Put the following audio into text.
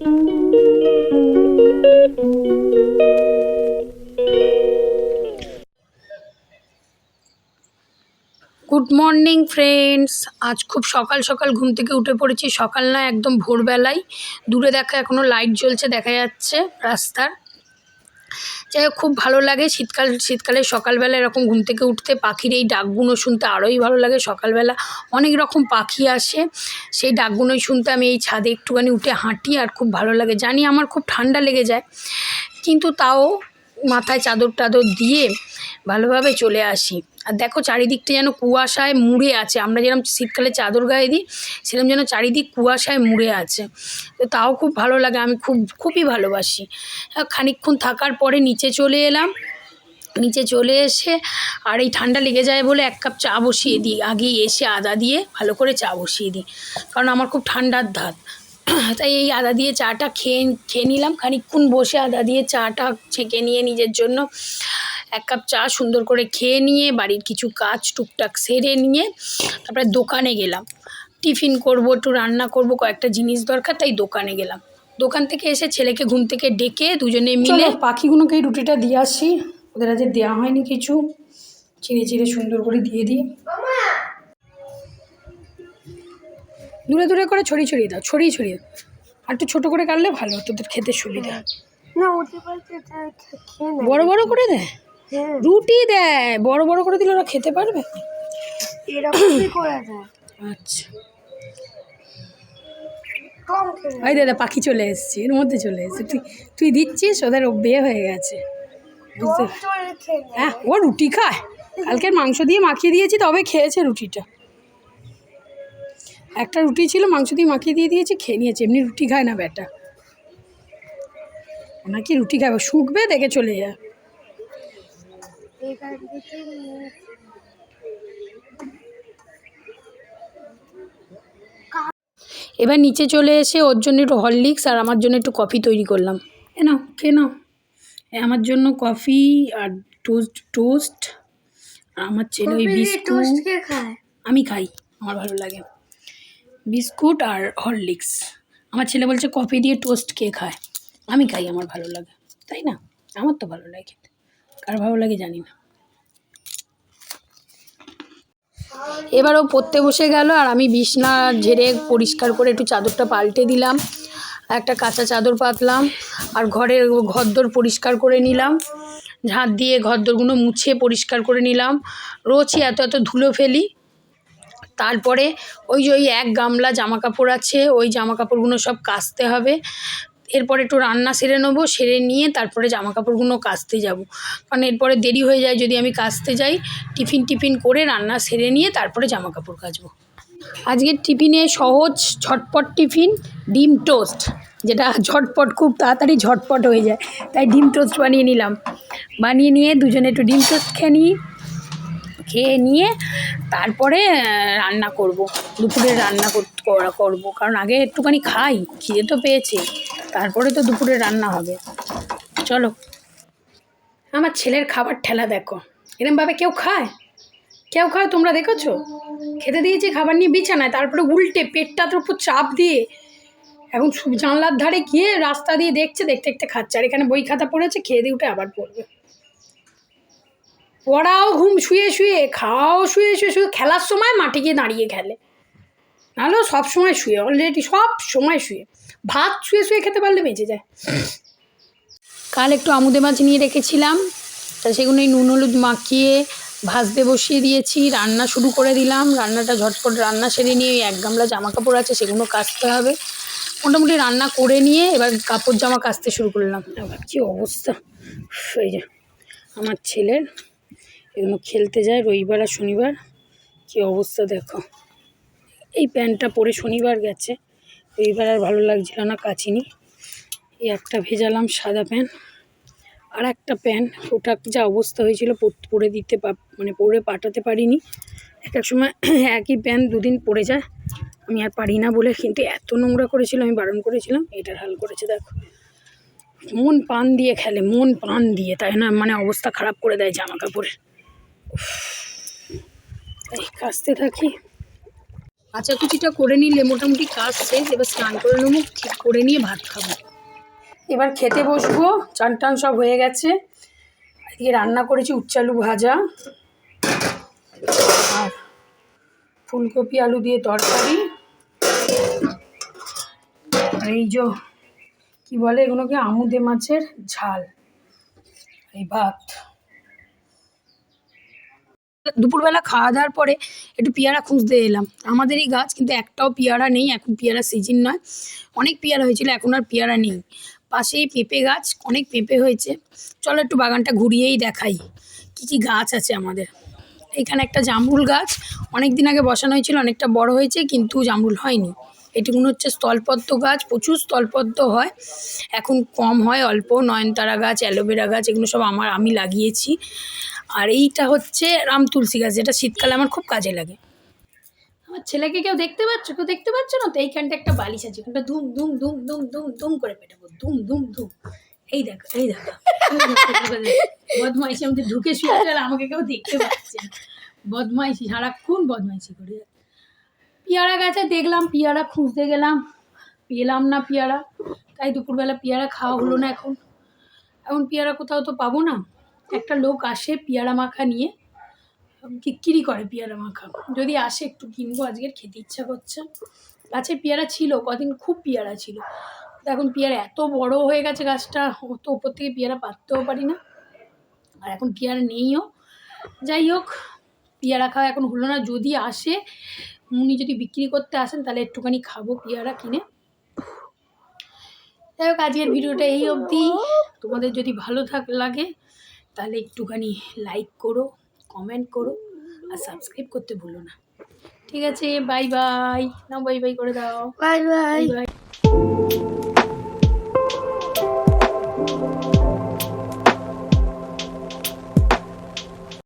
Good morning friends আজ খুব সকাল সকাল ঘুম থেকে উঠে পড়েছি। সকাল না একদম ভোরবেলায়। দূরে দেখা এখনও লাইট জ্বলছে, দেখা যাচ্ছে রাস্তার। যাই হোক, খুব ভালো লাগে। শীতকাল, শীতকালে সকালবেলা এরকম ঘুম থেকে উঠতে পাখির এই ডাকগুলো শুনতে আরোই ভালো লাগে। সকালবেলা অনেক রকম পাখি আসে, সেই ডাকগুলোই শুনতে আমি এই ছাদে একটুখানি উঠে হাঁটি আর খুব ভালো লাগে। জানি আমার খুব ঠান্ডা লেগে যায়, কিন্তু তাও মাথায় চাদর টাদর দিয়ে ভালোভাবে চলে আসি। আর দেখো চারিদিকটা যেন কুয়াশায় মুড়ে আছে। আমরা যেরকম শীতকালে চাদর গায়ে দিই সেরকম যেন চারিদিক কুয়াশায় মুড়ে আছে। তো তাও খুব ভালো লাগে, আমি খুব, খুবই ভালোবাসি। আর খানিকক্ষণ থাকার পরে নিচে চলে এলাম। নিচে চলে এসে আর এই ঠান্ডা লেগে যায় বলে এক কাপ চা বসিয়ে দিই। আগেই এসে আদা দিয়ে ভালো করে চা বসিয়ে দিই। কারণ আমার খুব ঠান্ডার ধাত। তাই এই আদা দিয়ে চাটা খেয়ে খেয়ে নিলাম। খানিকক্ষণ বসে আদা দিয়ে চাটা ছেঁকে নিয়ে নিজের জন্য এক কাপ চা সুন্দর করে খেয়ে নিয়ে বাড়ির কিছু কাজ টুকটাক সেরে নিয়ে তারপরে দোকানে গেলাম। টিফিন করব, একটু রান্না করব, কয়েকটা জিনিস দরকার, তাই দোকানে গেলাম। দোকান থেকে এসে ছেলেকে ঘুম থেকে ডেকে দুজনে মিলে পাখিগুলোকে রুটিটা দিয়ে আসি। ওদের আজ দেওয়া হয়নি কিছু। চিড়ে চিড়ে সুন্দর করে দিয়ে দিই। দূরে দূরে করে ছড়িয়ে ছড়িয়ে দাও ছড়িয়ে ছড়িয়ে দাও। আর একটু ছোটো করে কাটলে ভালো তোদের খেতে সুবিধা। না বড় বড় করে দেয় হ্যাঁ। রুটি দেয় বড় বড় করে দিলে ওরা খেতে পারবে? আচ্ছা। ওই দাদা পাখি চলে এসছে এর মধ্যে চলে এসছে। তুই তুই দিচ্ছিস? ওদের বিয়ে হয়ে গেছে। বুঝতে। হ্যাঁ ও রুটি খায়। কালকের মাংস দিয়ে মাখিয়ে দিয়েছি তবে খেয়েছে রুটিটা। একটা রুটি ছিল মাংস দিয়ে মাখিয়ে দিয়ে দিয়েছি খেয়ে নিয়েছে। এমনি রুটি খায় না বেটা নাকি রুটি খাবে? শুকবে দেখে চলে যায়। এবার নিচে চলে এসে ওর জন্য একটু হরলিক্স আর আমার জন্য একটু কফি তৈরি করলাম। এ নাও কে নাও। এ আমার জন্য কফি আর টোস্ট টোস্ট। আর আমার ছেলে ওই বিস্কুট। খায়? আমি খাই আমার ভালো লাগে। বিস্কুট আর হরলিক্স। আমার ছেলে বলছে, কফি দিয়ে টোস্ট কে খায়? আমি খাই, আমার ভালো লাগে। তাই না? আমার তো ভালো লাগে খেতে। কার ভালো লাগে জানি না। এবার ও পড়তে বসে গেল আর আমি বিছনা ঝেড়ে পরিষ্কার করে একটু চাদরটা পাল্টে দিলাম। একটা কাঁচা চাদর পাতলাম আর ঘরের ঘরদোর পরিষ্কার করে নিলাম। ঝাঁট দিয়ে ঘরদোরগুলো মুছে পরিষ্কার করে নিলাম। রোজই এত এত ধুলো ফেলি তারপরে ওই যে ওই এক গামলা জামা কাপড় আছে, ওই জামা কাপড়গুলো সব কাচতে হবে। এরপরে একটু রান্না সেরে নেব, সেরে নিয়ে তারপরে জামা কাপড়গুলো কাচতে যাব। কারণ এরপরে দেরি হয়ে যায় যদি আমি কাচতে যাই, টিফিন টিফিন করে রান্না সেরে নিয়ে তারপরে জামা কাপড় কাচবো। আজকের টিফিনে সহজ ঝটপট টিফিন, ডিম টোস্ট, যেটা ঝটপট খুব তাড়াতাড়ি ঝটপট হয়ে যায়। তাই ডিম টোস্ট বানিয়ে নিলাম। বানিয়ে নিয়ে দুজনে একটু ডিম টোস্ট খেয়ে নিই। খেয়ে নিয়ে তারপরে রান্না করব। দুপুরে রান্না কর- করা, করব। কারণ আগে একটুখানি খাই, খিদে তো পেয়েছে। তারপরে তো দুপুরে রান্না হবে। চলো। আমার ছেলের খাবার ঠেলা দেখো। এরমভাবে কেউ খায়? কেউ খায়? তোমরা দেখেছ? খেতে দিয়েছি খাবার নিয়ে বিছানায়, তারপরে উল্টে পেটটার উপর চাপ দিয়ে। এখন জানলার ধারে গিয়ে রাস্তা দিয়ে দেখছে, দেখতে দেখতে খাচ্ছে। আর এখানে বই খাতা পড়েছে, খেয়ে দিয়ে উঠে আবার পড়বে। পড়াও, ঘুম শুয়ে শুয়ে, খাওয়াও, শুয়ে শুয়ে শুয়ে, খেলার সময় মাঠে গিয়ে দাঁড়িয়ে খেলে। নাহলেও সব সময় শুয়ে অলরেডি সব সময় শুয়ে। ভাত শুয়ে শুয়ে খেতে পারলে বেঁচে যায়। কাল একটু আমুদে মাছ নিয়ে রেখেছিলাম। তা সেগুলো নুন, হলুদ মাখিয়ে ভাজতে বসিয়ে দিয়েছি। রান্না শুরু করে দিলাম। রান্নাটা ঝটপট রান্না সেরে নিয়ে এক গামলা জামা কাপড় আছে, সেগুলো কাচতে হবে। মোটামুটি রান্না করে নিয়ে এবার কাপড় জামা কাচতে শুরু করলাম। কি অবস্থা। এই যে, আমার ছেলের এগুলো খেলতে যায় রবিবার আর শনিবার। কী অবস্থা দেখো। এই প্যান্টটা পরে শনিবার গেছে। রবিবার আর ভালো লাগছিল না, কাচিনি। এই একটা ভেজালাম সাদা প্যান্ট। আর একটা প্যান্ট, ওটা যা অবস্থা হয়েছিল পরে দিতে মানে পরে পাঠাতে পারিনি। এক এক সময় একই প্যান্ট দুদিন পরে যায়। আমি আর পারি না বলে, কিন্তু এত নোংরা করেছিল, আমি বারণ করেছিলাম, এটার হাল করেছে, দেখো। মন পান দিয়ে খেলে, মন পান দিয়ে, তাই না? মানে অবস্থা খারাপ করে দেয় জামা কাপড়ের এই কাচতে থাকি। আচ্ছা কুচিটা করে নিলে মোটামুটি কাজ শেষ এবার স্নান করে নেব ঠিক করে নিয়ে ভাত খাব। এবার খেতে বসবো চান টান সব হয়ে গেছে। এদিকে রান্না করেছি উচ্চালু ভাজা। আর ফুলকপি আলু দিয়ে তরকারি। আর এই যে কি বলে এগুলোকে আমুদে মাছের ঝাল। এই ভাত। দুপুরবেলা খাওয়া দাওয়ার পরে একটু পেয়ারা খুঁজতে এলাম। আমাদেরই গাছ কিন্তু একটাও পেয়ারা নেই, এখন পেয়ারা সিজন নয়। অনেক পেয়ারা হয়েছিল, এখন আর পেয়ারা নেই। পাশেই পেঁপে গাছ, অনেক পেঁপে হয়েছে। চলো একটু বাগানটা ঘুরিয়েই দেখাই কি কি গাছ আছে আমাদের। এখানে একটা জামরুল গাছ অনেক দিন আগে বসানো হয়েছিল, অনেকটা বড় হয়েছে, কিন্তু জামরুল হয়নি। এটুকুন হচ্ছে স্থলপদ্ম গাছ, প্রচুর স্থলপদ্ম হয়। এখন কম হয়, অল্প নয়নতারা গাছ, অ্যালোভেরা গাছ, এগুলো সব আমার, আমি লাগিয়েছি। আর এইটা হচ্ছে রাম তুলসী গাছ, যেটা শীতকালে আমার খুব কাজে লাগে। আমার ছেলেকে কেউ দেখতে পাচ্ছ? কেউ দেখতে পাচ্ছ না তো? এইখানটা একটা বালিশ আছে, এখানটা ধুম ধুম ধুম ধুম ধুম ধুম করে পেটাবো। ধুম ধুম ধুম। এই দেখো এই দেখো। বদমাইশি আমাদের ঢুকে শুয়ে আমাকে কেউ দেখতে পাচ্ছে। বদমাইশি, সারাক্ষণ বদমাইশি করে পেয়ারা গাছে দেখলাম, পেয়ারা খুঁজতে গেলাম। পেলাম না পেয়ারা। তাই দুপুরবেলা পেয়ারা খাওয়া হলো না এখন। এখন পেয়ারা কোথাও তো পাবো না। একটা লোক আসে পেয়ারা মাখা নিয়ে। বিক্রি করে পেয়ারা মাখা। যদি আসে একটু কিনবো, আজকের খেতে ইচ্ছা করছে। গাছে পেয়ারা ছিল, কদিন খুব পেয়ারা ছিল। এখন পেয়ারা এত বড় হয়ে গেছে গাছটা ও তো ওপর থেকে পেয়ারা পাততেও পারি না। আর এখন পেয়ারা নেইও। যাই হোক, পেয়ারা খাওয়া এখন হলো না। যদি আসে উনি যদি বিক্রি করতে আসেন তাহলে একটুখানি খাব পেয়ারা কিনে। যাই হোক আজকের ভিডিওটা এই অবধি। তোমাদের যদি ভালো থাক লাগে তাহলে একটুখানি লাইক করো কমেন্ট করো আর সাবস্ক্রাইব করতে ভুলো না। ঠিক আছে বাই বাই না বাই বাই করে দাও। Bye bye bye bye